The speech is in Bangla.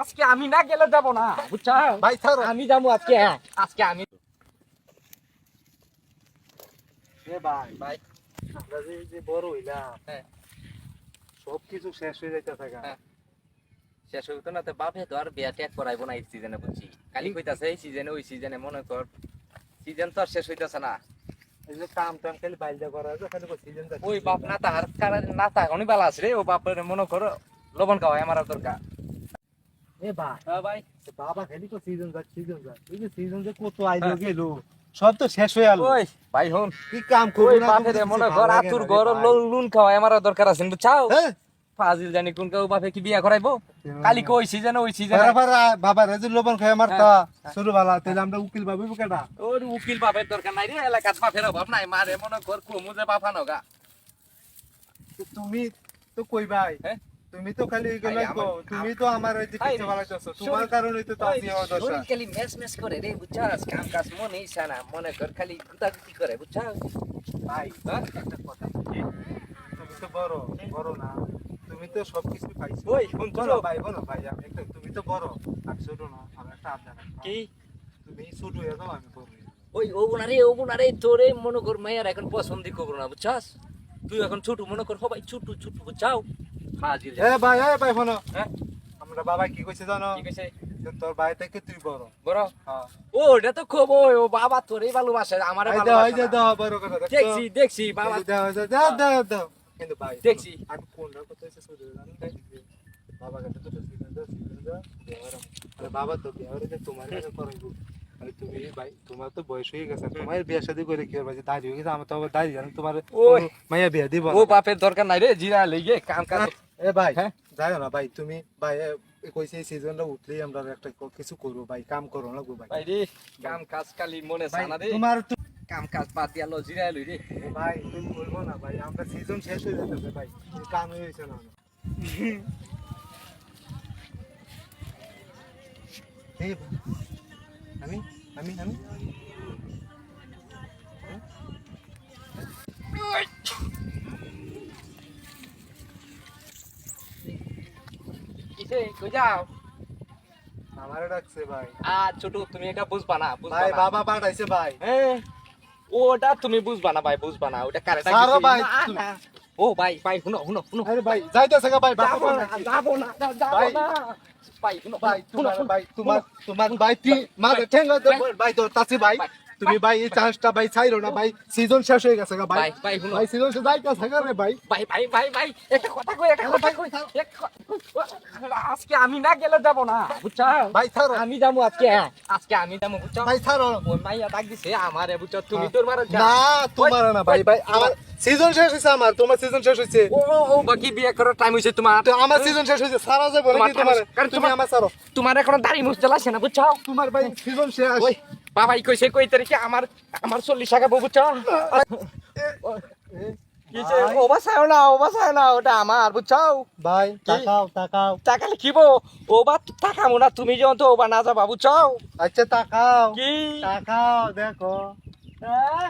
আজকে আমি না গেলে যাব না বুঝছ ভাই ছাড়ো। আমি যাব আজকে আজকে আমি এ ভাই ভাই আমরা যে যে বড় হইলাম হ্যাঁ। সব কিছু শেষ হয়ে হ্যাঁ। শেষ হইতো না তো বাপে তো আর বিয়া ট্যাগ করাইবো না এই সিজনে বুঝছি। কালি কইতাছে এই সিজনে ওই সিজনে মনে কর সিজন তো আর শেষ হইতাছে না। কাম টাম খালি বাইলদা করা আছে খালি সিজন ওই বাপ না। তাহার না তা অনেক ভালো আছে রে ও বাপের মনে করো লবণ খাওয়াই আমার দরকার। হ্যাঁ বাবা খালি তো সিজন যাচ্ছে সিজন যাচ্ছে। এই যে সিজন যে কত আইলো গেল সব তো শেষ হয়ে গেল ওই ভাই হন। কি কাম করব না বাপের মনে আতুর ঘর লুন খাওয়াই আমার দরকার আছে। বুঝছাও হ্যাঁ। ফাজিল জানি কোন কেউ বাপে কি বিয়া করাইবো? কালি কই সিজনে ওই সিজনে বাবা রাজু লবণ খায় আমার তা। হ্যাঁ। শুরু বালা তাহলে আমরা উকিল বাবু কেটা ওর উকিল বাপের দরকার নাই রে এলাকাত বাপের অভাব নাই। মারে মনে কর কুমু যে বাপানো গা তুমি তো কই ভাই? হ্যাঁ? তুমি তো খালি এগুলো ভাই, তুমি তো আমার ওই দিকে বাড়াইতেছো তোমার কারণে তো তাজি হওয়া দরকার খালি মেস মেস করে রে বুঝছাস? কাম কাজ মনে ইচ্ছা না মনে কর খালি গুতাগুতি করে বুঝছাস? ভাই? একটা কথা। তুমি তো বড় বড় না। তুমি তো সবকিছু পাইছো। ওই শুন বলো ভাই বলো ভাই আমি একটা তুমি তো বড় আর ছোট না আমার একটা আবদার কি? তুমি ছোট হয়ে যাও আমি বড় ওই ও গুনারে ও গুনারে তোরে মনে কর মাইয়ার এখন পছন্দ করব না বুঝছাস? তুই এখন ছোট মনে কর সবাই ছোট ছোট বুঝছাও? এ ভাই এ ভাই শোনো। হ্যাঁ? আমরা বাবা কি কইছে জানো? তোর ভাই থেকে তুই বড়। বড়? হ্যাঁ। ও এটা তো খুব ও বাবা তোরে ভালোবাসে আমারে দাও বড় করে দেখছি? দেখছি বাবা। দাও দাও দাও দাও কিন্তু ভাই দেখছি। আমি কোনটা কথা হইছে ছোট হয়ে জানো বাবা কাছে তো সিজন দাও সিজন দাও দেওয়ার আরে বাবা তো দেওয়ার তোমার কাছে করাইবো। তুমি ভাই তোমার তো বয়স হয়ে গেছে তোমার বিয়ে শাদী করে কি হবে যে দাড়ি হয়ে গেছে আমার তো আবার দাড়ি জানো তোমার ওই। মাইয়া বিয়ে দিব ও বাপের দরকার নাই রে জিরা লেগে কাম কাজ। এ ভাই হ্যাঁ? যাইও না ভাই তুমি ভাই এ, এ কইছে এই সিজনটা উঠলেই আমরা একটা ক- কিছু করব ভাই কাম করো না গো ভাই। ভাই রে কাম কাজ খালি মনে ভাই, সানা রে। তোমার তো কাম কাজ বাদ দিয়া লো জিরা লই রে। এ ভাই তুমি বলব না ভাই আমরা সিজন শেষ হয়ে যেতেছে ভাই এই কাম হয়েছে না। এই ভাই, আমি আমি আমি। আমারে ডাকছে ভাই। আ ছোট তুমি এটা বুঝবা না বুঝবা ভাই বাবা পাঠাইছে ভাই। হ্যাঁ ওটা তুমি বুঝবা না ভাই বুঝবা না ওটা ভাই, না। ও ভাই ভাই শুনো শুনো শুনো। আরে ভাই যাইতেছে গা ভাই যাব না যাব না যাব ভাই, না। ভাই শুনো ভাই শুনো, তোমার ভাই তোমার তোমার ভাই তুই মা ঠেঙ্গা দে ভাই তোর তাছি ভাই, তুমি ভাই এই চান্সটা ভাই চাইরো না ভাই। সিজন শেষ হয়ে গেছে গা ভাই। ভাই ভাই শুনো। ভাই সিজন শেষ যাইতেছে গা রে ভাই। ভাই ভাই ভাই ভাই একটা কথা কই একটা কথা কই আজকে আমি না গেলে যাব না বুঝছ? ভাই ছাড়ো। আমি যাব আজকে আজকে আমি যাব বুঝছ? ভাই ছাড়ো। ওই মাইয়া ডাক দিছে আমারে বুঝছ? তুমি তোর মারা না তোমার না ভাই ভাই আমার সিজন শেষ হয়েছে আমার তোমার সিজন শেষ হয়েছে ও ও, বাকি বিয়ে করার টাইম হইছে তোমার। তো আমার সিজন শেষ হয়েছে সারা যাবে নাকি তোমার কারণ তুমি আমার ছাড়ো। তোমার এখন দাড়ি মুছ জ্বালাছে না বুঝছ? তোমার ভাই সিজন শেষ। বাবাই কইছে কই তারিখে? আমার আমার চল্লিশ টাকা বুঝছ? কিছে ভাই। ও বাসায় না ও বাসায় না ওটা আমার বুঝছ? ভাই তাকাও তাকাও। টাকা লিখিব ও বা টাকা মোনা তুমি যখন তো বা না যাবা বুঝছ? আচ্ছা তাকাও। কি? তাকাও দেখো। হ্যাঁ?